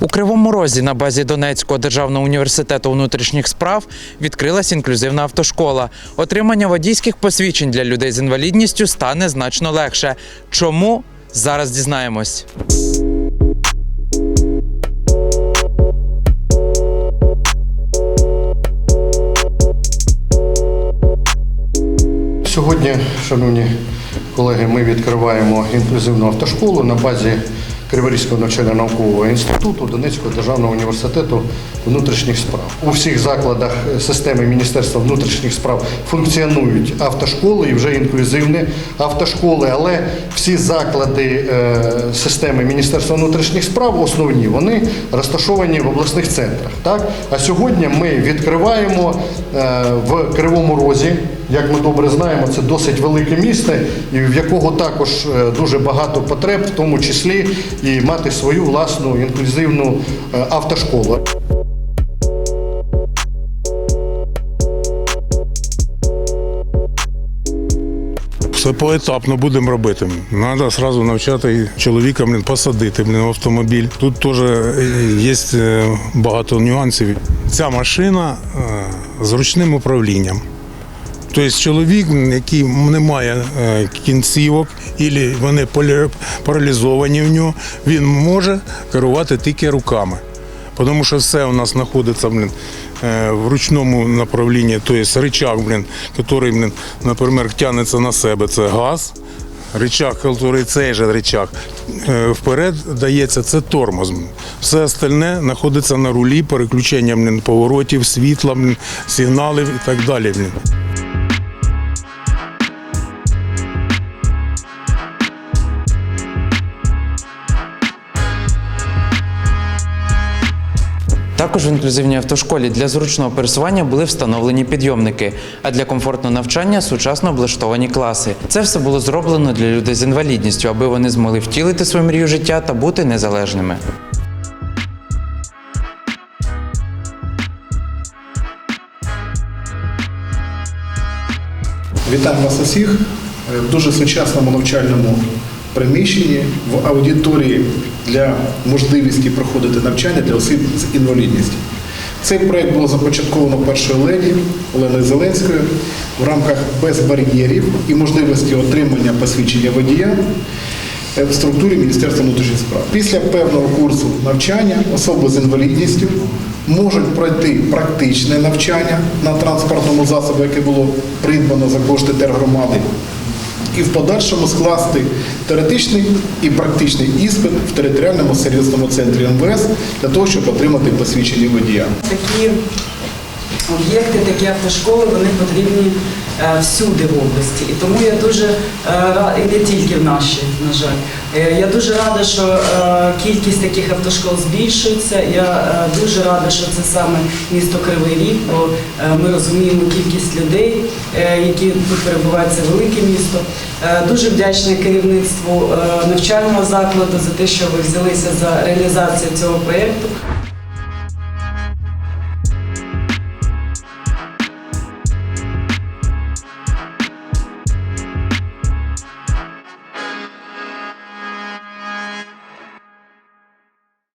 У Кривому Розі на базі Донецького державного університету внутрішніх справ відкрилась інклюзивна автошкола. Отримання водійських посвідчень для людей з інвалідністю стане значно легше. Чому? Зараз дізнаємось. Сьогодні, шановні колеги, ми відкриваємо інклюзивну автошколу на базі Криворізького навчально-наукового інституту Донецького державного університету внутрішніх справ. У всіх закладах системи Міністерства внутрішніх справ функціонують автошколи і вже інклюзивні автошколи, але всі заклади е, системи Міністерства внутрішніх справ основні вони розташовані в обласних центрах. Так? А сьогодні ми відкриваємо е, в Кривому Розі. Як ми добре знаємо, це досить велике місто, і в якого також е, дуже багато потреб, в тому числі і мати свою власну інклюзивну е, автошколу. Все поетапно будемо робити. Треба одразу навчати чоловіка блін, посадити блін, в автомобіль. Тут теж е, є багато нюансів. Ця машина з ручним управлінням. Тобто чоловік, який не має е, кінцівок, або вони полі- паралізовані в нього, він може керувати тільки руками. Тому що все у нас знаходиться блін, е, в ручному направлінні, тобто рычаг, блін, який, блін, наприклад, тягнеться на себе, це газ. Рычаг, який цей же рычаг е, вперед дається, це тормоз. блін. Все остальне знаходиться на рулі, переключення блін, поворотів, світла, блін, сигналів і так далі. Також в інклюзивній автошколі для зручного пересування були встановлені підйомники, а для комфортного навчання сучасно облаштовані класи. Це все було зроблено для людей з інвалідністю, аби вони змогли втілити свою мрію життя та бути незалежними. Вітаю вас усіх в дуже сучасному навчальному приміщенні в аудиторії для можливості проходити навчання для осіб з інвалідністю. Цей проєкт було започатковано першою леді Оленою Зеленською в рамках без бар'єрів і можливості отримання посвідчення водія е, в структурі Міністерства внутрішніх справ. Після певного курсу навчання особи з інвалідністю можуть пройти практичне навчання на транспортному засобі, яке було придбано за кошти тергромади, і в подальшому скласти теоретичний і практичний іспит в територіальному сервісному центрі МВС для того, щоб отримати посвідчення водія. Такі об'єкти, такі автошколи, вони потрібні е, всюди в області. І тому я дуже е, ра- і не тільки в нашій, на жаль. Е, Я дуже рада, що кількість таких автошкол збільшується. Я дуже рада, що це саме місто Кривий Ріг, бо ми розуміємо кількість людей, які тут перебувають, це велике місто. Дуже вдячна керівництву навчального закладу за те, що ви взялися за реалізацію цього проєкту.